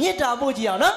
မြစ်တာပို့ကြည့်အောင်နော်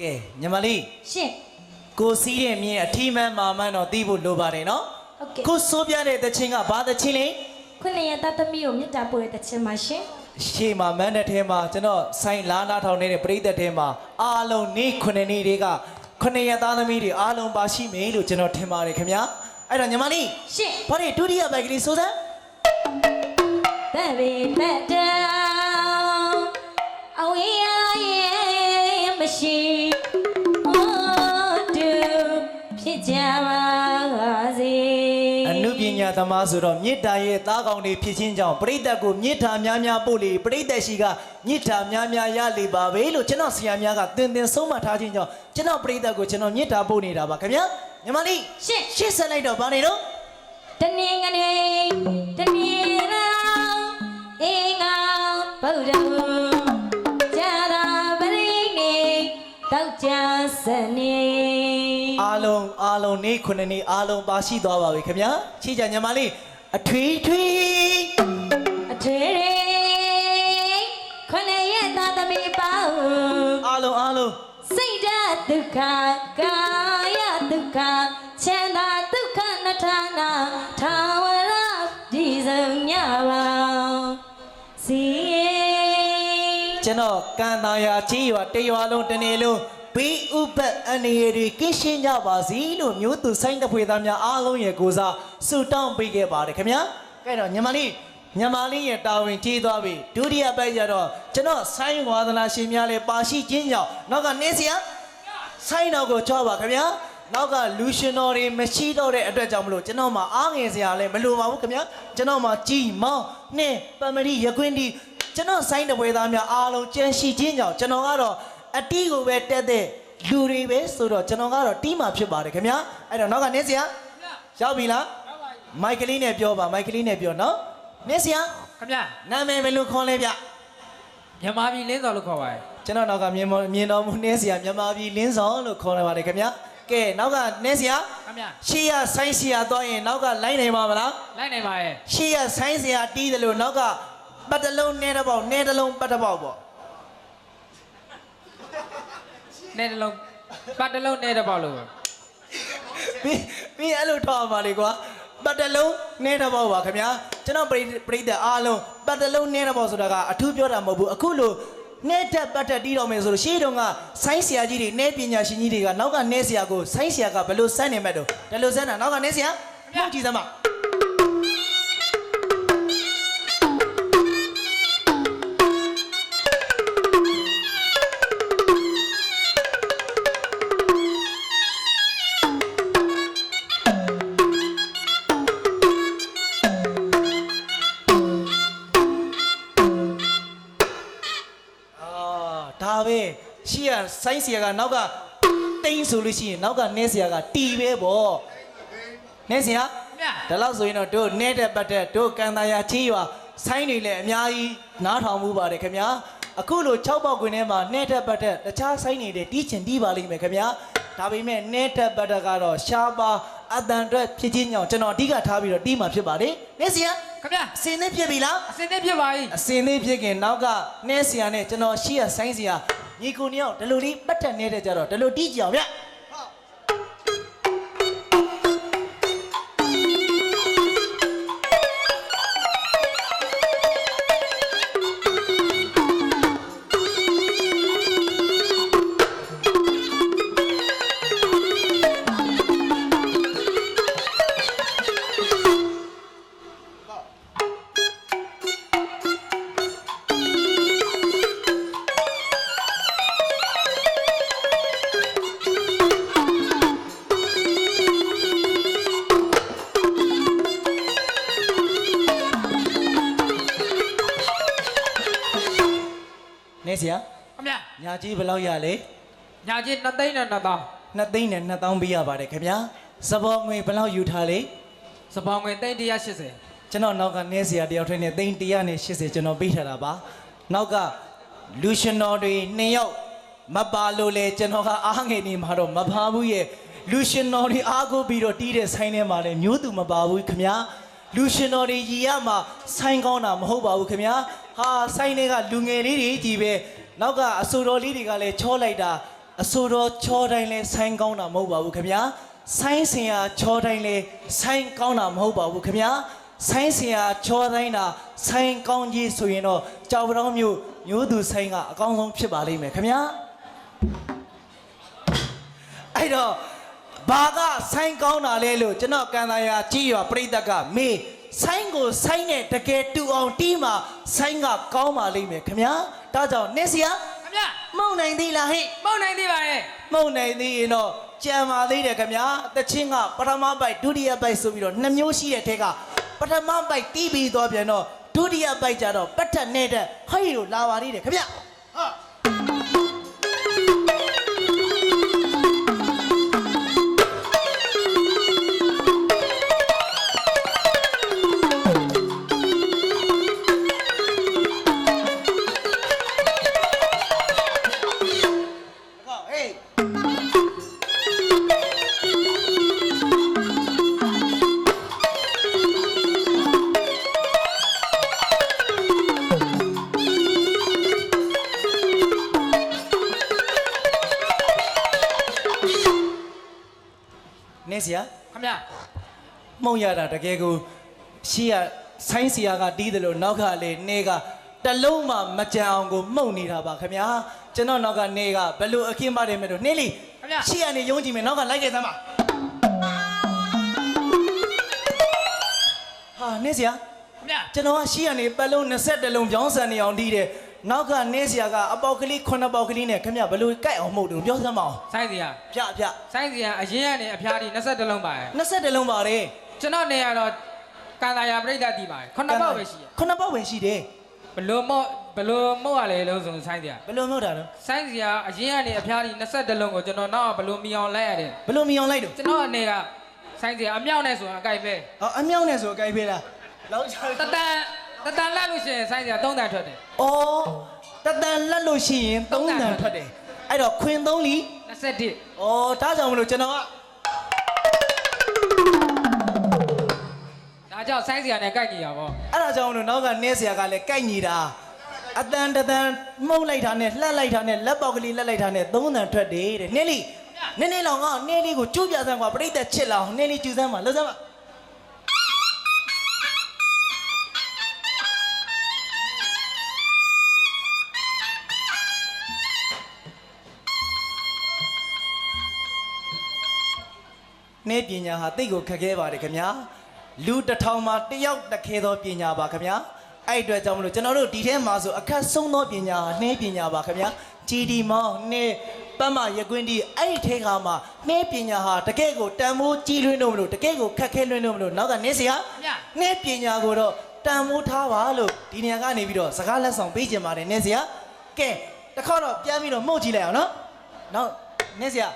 ကဲညီမလေးရှင့်ကိုစီးတဲ့မြင်းအထီးမှန်မာမှန်တော့သိဖို့လိုပါတယ်နော်ဟုတ်ကဲ့ကိုစိုးပြတဲ့တခြင်းကဘာတခြင်းလဲခုနှစ်ရတသမီးကိုမေတ္တာပို့ရတဲ့ချင်းပါရှင်ရှေ့မှာမန်းတဲ့ထဲမှာကျွန်တော်ဆိုင်လာနာထောင်နေတဲ့ပြိသက်ထဲမှာအားလုံးနေ့ခုနှစ်နေ့တွေကခုနှစ်ရက်သားသမီးတွေအားလုံးပါရှိမယ်လို့ကျွန်တော်ထင်ပါတယ်ခင်ဗျာအဲ့တော့ညီမလေးရှင့်ဘာတွေဒုတိယပိုက်ကလေးစိုးစမ်း that we let down အဝေးရရဲ့မရှိ ညာသမားဆိုတော့မေတ္တာရဲ့သားကောင်တွေဖြစ်ချင်းကြောင့်ပြိသက်ကိုမေတ္တာများများပို့လေပြိသက်ရှိကမေတ္တာများများရလေပါပဲလို့ကျွန်တော်ဆရာများကသင်သင်ဆုံးမထားခြင်းကြောင့်ကျွန်တော်ပြိသက်ကိုကျွန်တော်မေတ္တာပို့နေတာပါခင်ဗျာညီမလေးရှင့်ရှေ့ဆက်လိုက်တော့ဗာနေတော့တနင်္ဂနွေတနင်္လာအင်္ဂါဗုဒ္ဓဇာတာပရိနေတောက်ကြစနေ အားလုံးအားလုံးနေ့ခုနှစ်နေ့အားလုံးပါရှိသွားပါပြီခင်ဗျာချီကြညီမလေးအထွေထွေအထွေရေခொနရဲ့သာသမီပေါင်းအားလုံးအားလုံးစိတ်ဓာတ်ဒုက္ခကာယဒုက္ခချမ်းသာဒုက္ခနထာနာထာဝရဒီဆုံးညပါစီကျွန်တော်ကံတာယာချီရွာတရွာလုံးတစ်နေ့လုံး ဘေးဥပတ်အနေရတွေကင်းရှင်းကြပါစီလို့မျိုးသူဆိုင်တဖွေသားများအားလုံးရဲ့ကိုစားဆုတောင်းပေးခဲ့ပါတယ်ခင်ဗျာကဲတော့ညီမလေးညီမလေးရဲ့တာဝန်ကြီးသွားပြီဒုတိယပိုက်ကျတော့ကျွန်တော်ဆိုင်ဝါသနာရှင်များလည်းပါရှိခြင်းကြောင့်နောက်ကနင်းစရာဆိုင်တော်ကိုကြွားပါခင်ဗျာနောက်ကလူရှင်တော်တွေမရှိတော့တဲ့အတွက်ကြောင့်မလို့ကျွန်တော်မှအားငယ်စရာလည်းမလိုပါဘူးခင်ဗျာကျွန်တော်မှကြီးမောင်းနှင်းပမရီရကွင်းဒီကျွန်တော်ဆိုင်တပွဲသားများအားလုံးကြံရှိခြင်းကြောင့်ကျွန်တော်ကတော့ အတီးကိုပဲတက်တဲ့လူတွေပဲဆိုတော့ကျွန်တော်ကတော့တီးမှဖြစ်ပါတယ်ခင်ဗျာအဲ့တော့နောက်ကနေစရာရောက်ပြီလားမိုက်ကလေးနဲ့ပြောပါမိုက်ကလေးနဲ့ပြောနော်နေစရာခမရနာမည်ဘယ်လိုခေါ်လဲဗျမြန်မာပြည်လင်းစော်လို့ခေါ်ပါတယ်ကျွန်တော်နောက်ကမြင်မောမြင်တော်မူနေစရာမြန်မာပြည်လင်းဆောင်လို့ခေါ်နေပါတယ်ခင်ဗျာကဲနောက်ကနေစရာခမရရှေ့ရဆိုင်းစရာသွားရင်နောက်ကလိုက်နိုင်ပါမလားလိုက်နိုင်ပါရဲ့ရှေ့ရဆိုင်းစရာတီးတယ်လို့နောက်ကပတ်တလုံးနဲတစ်ပေါက်နဲတစ်လုံးပတ်တစ်ပေါက်ပေါ့ နဲ့တစ်လုံးပတ်တစ်လုံးနဲ့တစ်ပေါက်လို့ပဲပြီးပြီးအဲ့လိုထောက်ပါလေကွာပတ်တလုံးနဲတစ်ပေါက်ပါခင်ဗျာကျွန်တော်ပရိပရိသတ်အားလုံးပတ်တလုံးနဲတဲ့ပေါ့ဆိုတာကအထူးပြောတာမဟုတ်ဘူးအခုလို့နဲတက်ပတ်တက်တီးတော်မယ်ဆိုလို့ရှေးတုန်းကဆိုင်းဆရာကြီးတွေနဲပညာရှင်ကြီးတွေကနောက်ကနဲဆရာကိုဆိုင်းဆရာကဘယ်လိုစမ်းနေမဲ့တော့ဒါလိုစမ်းတာနောက်ကနဲဆရာမှုတ်ကြည့်စမ်းပါ ဆိုင်းဆရာကနောက်ကတိန်းဆိုလို့ရှိရင်နောက်ကနဲဆရာကတီပဲပေါ့နဲဆရာမြတ်ဒါလို့ဆိုရင်တော့တို့နဲတဲ့ပတ်တဲ့တို့ကန်တာယာချီးရွာဆိုင်းတွေလည်းအများကြီးနားထောင်မှုပါတယ်ခင်ဗျာအခုလို6ပေါက်ကွင်းထဲမှာနဲတဲ့ပတ်တဲ့တခြားဆိုင်းတွေတီးချင်တီးပါလိမ့်မယ်ခင်ဗျာဒါပေမဲ့နဲတဲ့ပတ်တဲ့ကတော့ရှားပါအတန်အတွက်ဖြစ်ချင်းညောင်ကျွန်တော်အဓိကထားပြီးတော့တီးမှာဖြစ်ပါတယ်နဲဆရာခင်ဗျာအစင်းသင်းဖြစ်ပြီလားအစင်းသင်းဖြစ်ပါ၏အစင်းသေးဖြစ်ခင်နောက်ကနှဲဆရာနဲ့ကျွန်တော်ရှိရဆိုင်းဆရာ ညီကိုနှစ်ယောက်ဒီလိုလေးပတ်တက်နေတဲ့ကြတော့ဒီလိုတီးကြအောင်ဗျ ကြီးဘယ်လောက်ရလဲညာကြီးနှစ်သိန်းနဲ့နှစ်သောင်းနှစ်သိန်းနဲ့နှစ်သောင်းပေးရပါတယ်ခင်ဗျာစပေါ်ငွေဘယ်လောက်ယူထားလဲစပောင်းငွေသိန်း180ကျွန်တော်နောက်ကနှဲဆရာတယောက်ထဲနဲ့သိန်း180ကျွန်တော်ပေးထားတာပါနောက်ကလူရှင်တော်တွေနှစ်ယောက်မပါလို့လေကျွန်တော်ကအားငယ်နေမှာတော့မပါဘူးရဲ့လူရှင်တော်တွေအားကိုပြီးတော့တီးတဲ့ဆိုင်ထဲမှာလည်းမျိုးသူမပါဘူးခင်ဗျာလူရှင်တော်တွေရီရမှာဆိုင်ကောင်းတာမဟုတ်ပါဘူးခင်ဗျာဟာဆိုင်တွေကလူငယ်လေးတွေကြီးပဲ နောက်ကအဆိုတော်လေးတွေကလည်းချောလိုက်တာအဆိုတော်ချောတိုင်းလဲဆိုင်ကောင်းတာမဟုတ်ပါဘူးခင်ဗျာဆိုင်စင်ရချောတိုင်းလဲဆိုင်ကောင်းတာမဟုတ်ပါဘူးခင်ဗျာဆိုင်းဆရာချောတိုင်းတာဆိုင်းကောင်းကြီးဆိုရင်တော့ကြောက်ပတောင်းမျိုးမျိုးသူဆိုင်းကအကောင်းဆုံးဖြစ်ပါလိမ့်မယ်ခင်ဗျာအဲ့တော့ဘာကဆိုင်းကောင်းတာလဲလို့ကျွန်တော်ကန်သာယာကြည်ရွာပြိတ္တကမေးဆိုင်းကိုဆိုင်းနဲ့တကယ်တူအောင်တီးမှာဆိုင်းကကောင်းပါလိမ့်မယ်ခင်ဗျာ ဒါကြောင့်နေဆရာခင်ဗျာမုံနိုင်သေးလားဟဲ့မဟုတ်နိုင်သေးပါရဲ့မုံနိုင်သေးရင်တော့ကြံပါသေးတယ်ခင်ဗျာတချင်းကပထမပိုက်ဒုတိယပိုက်ဆိုပြီးတော့နှစ်မျိုးရှိတဲ့ထဲကပထမပိုက်တီးပြီးသွားပြန်တော့ဒုတိယပိုက်ကျတော့ပတ်ထက်နေတဲ့ဟိုက်လို့လာပါသေးတယ်ခင်ဗျာ မှုံရတာတကယ်ကိုရှေ့ကဆိုင်းစရာကတီးတယ်လို့နောက်ကလည်းနေကတလုံးမှမကြံအောင်ကိုမှုံနေတာပါခင်ဗျာကျွန်တော်နောက်ကနေကဘယ်လိုအခင်းပါတယ်မဲ့လို့နေလီခင်ဗျာရှေ့ကနေယုံကြည်မယ်နောက်ကလိုက်ခဲ့သမ်းပါဟာနေစရာခင်ဗျာကျွန်တော်ကရှေ့ကနေပတ်လုံး20လုံးပြောင်းဆန်နေအောင်တီးတယ်နောက်ကနေစရာကအပေါက်ကလေး9ပေါက်ကလေးနဲ့ခင်ဗျဘယ်လိုကြိုက်အောင်မှုတ်တယ်ပြောစမ်းမအောင်ဆိုင်းစရာပြပြဆိုင်းစရာအရင်ကနေအဖျားဒီ22လုံးပါရဲ့20လုံးပါတယ် ကျွန်တော်နေရတော့ကန်တာယာပြိတ္တတီးပါရဲ့ခုနှစ်ပေါက်ပဲရှိရဲ့9ပေါက်ပဲရှိတယ်ဘလို့မော့ဘလို့မော့ရလဲလို့ဆိုဆိုင်းစရာဘယ်လိုမှုတ်တာလဲဆိုင်းစရာအရင်ကနေအဖျားဒီ22လုံးကိုကျွန်တော်တော့ဘလို့မီအောင်လိုက်ရတယ်ဘယ်လိုမြင်အောင်လိုက်တော့ကျွန်တော်အနေကဆိုင်းစရာအမြောက်နဲ့ဆိုရင်အကြိုက်ပဲဟောအမြောင်းနဲ့ဆိုအကြိုက်ဖေးလားလောက်ချာတတန်တတန်လိုက်လို့ရှိရင်ဆိုင်းစရာ3တန်ထွက်တယ်။အော်တတန်လက်လို့ရှိရင်သုံးတန်ထွက်တယ်။အဲ့တော့ခွင်သုံးလီ21။အော်ဒါကြောင့်မလို့ကျွန်တော်က ဒါကြောင့်ဆိုင်းစရာနဲ့ကိုက်ညီတာပေါ့အဲ့ဒါကြောင့်မလို့နောက်ကနင်းစရာကလည်းကိုက်ညီတာအတန်တတန်မှုန့်လိုက်တာနဲ့လှက်လိုက်တာနဲ့လက်ပေါက်ကလေးလက်လိုက်တာနဲ့သုံးတန်ထွက်တယ်တဲ့နင်းလီနင်းလေးလောင်ကနင်းလေးကိုကျူးပြစမ်းကွာပြိတ္တချစ်လောင်နင်းလေးကျူးစမ်းပါလှုပ်စမ်းပါနေပညာဟာတိတ်ကိုခက်ခဲပါတယ်ခင်ဗျာ လူတစ်ထောင်မှာတစ်ယောက်တစ်ခဲသောပညာပါခင်ဗျာအဲ့အတွက်ကြောင့်မလို့ကျွန်တော်တို့ဒီထဲမှာဆိုအခက်ဆုံးသောပညာဟာနှဲပညာပါခင်ဗျာဂျီဒီမောင်းနှဲပတ်မရကွင်းဒီအဲ့ဒီထဲကမှနှဲပညာဟာတကယ့်ကိုတန်ဖိုးကြီးလွန်းလို့မလို့တကယ့်ကိုခက်ခဲလွန်းလို့မလို့နောက်ကနေစရာမြနှဲပညာကိုတော့တန်မိုးထားပါလို့ဒီနေရာကနေပြီးတော့စကားလက်ဆောင်ပေးကြပါတယ်နှဲစရာကဲတစ်ခါတော့ပြန်ပြီးတော့မှုတ်ကြည့်လိုက်အောင်နော်နောက်နှဲစရာ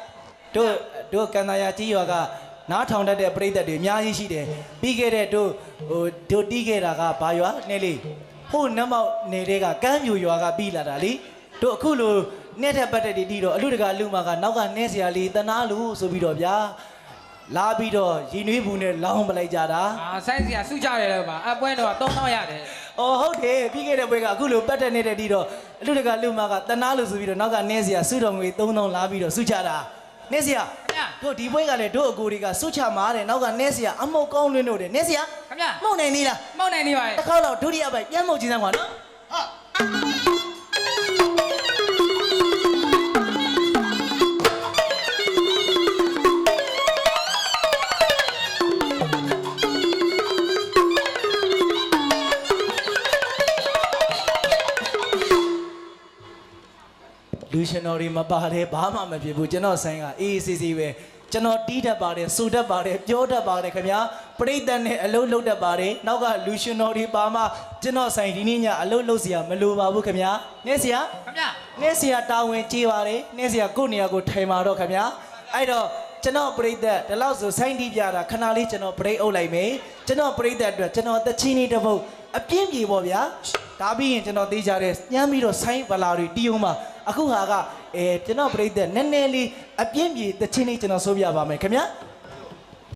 တို့တို့ကန်တာယာကြီးရွာက နားထောင်တတ်တဲ့ပြိသက်တွေအများကြီးရှိတယ်ပြီးခဲ့တဲ့တို့ဟိုတို့တီးခဲ့တာကဘာရွာနှဲလေးဟိုနမောက်နေတဲ့ကကမ်းပြူရွာကပြီးလာတာလေတို့အခုလိုနဲ့တဲ့ပတ်သက်တွေတီးတော့အလူတကာလူမာကနောက်ကနှဲစရာလေးတနာလူဆိုပြီးတော့ဗျာလာပြီးတော့ရင်နွေးဘူးနဲ့လောင်းပလိုက်ကြတာအာဆိုင်းစီကစုကြတယ်လို့ပါအပွဲတော့3000ရတယ်။အော်ဟုတ်တယ်ပြီးခဲ့တဲ့ပွဲကအခုလိုပတ်တက်နေတဲ့တီတော့အလူတကလူမကတနာလို့ဆိုပြီးတော့နောက်ကနေစရာစုတော်ငွေ3000လာပြီးတော့စုချတာ။နေစရာခင်ဗျာ တို့ဒီပွဲကလည်းတို့အကိုတွေကစုချမှာတဲ့နောက်ကနေစရာအမောက်ကောင်းလွန်းလို့တယ်နေစရာခင်ဗျာမှုန်နေနေလားမောက်နိုင်နေပါရဲ့တစ်ခေါက်တော့ဒုတိယပိုက်ပြန်မှုတ်ကြည့်စမ်းကွာနော်လူရှ င်တော်တွေမပါတယ်ဘာမှမဖြစ်ဘူးကျွန်တော်ဆိုင်ကအေးအေးဆေးဆေးပဲကျွန်တော်တီးတတ်ပါတယ်စူတတ်ပါတယ်ပြောတတ်ပါတယ်ခင်ဗျာပရိသတ်နဲ့အလုံးလုံးတတ်ပါတယ်နောက်ကလူရှင်တော်တွေပါမှကျွန်တော်ဆိုင်ဒီနေ့ညအလုံးလုံးစရာမလိုပါဘူးခင်ဗျာနေစရာခင်ဗျာနေစရာတာဝန်ကြီးပါတယ်နေစရာကိုယ့်နေရာကိုထိုင်ပါတော့ခင်ဗျာအဲ့တော့ကျွန်တော်ပရိသတ်ဒီလောက်ဆိုဆိုင်းတီးပြတာခဏလေးကျွန်တော်ပရိအုပ်လိုက်မယ်ကျွန်တော်ပရိသတ်အတွက်ကျွန်တော်တချင်းလေးတစ်ပုတ်အပြင်းပြေပေါ့ဗျာဒါပြီးရင်ကျွန်တော်သိကြတဲ့ညမ်းပြီးတော့ဆိုင်းပလာတွေတီးအောင်ပါ အခုဟာကအဲကျွန်တော်ပရိသတ်နည်းနည်းလေးအပြင်းပြေတချင်းလေးကျွန်တော်ဆိုပြပါမယ်ခင်ဗျာ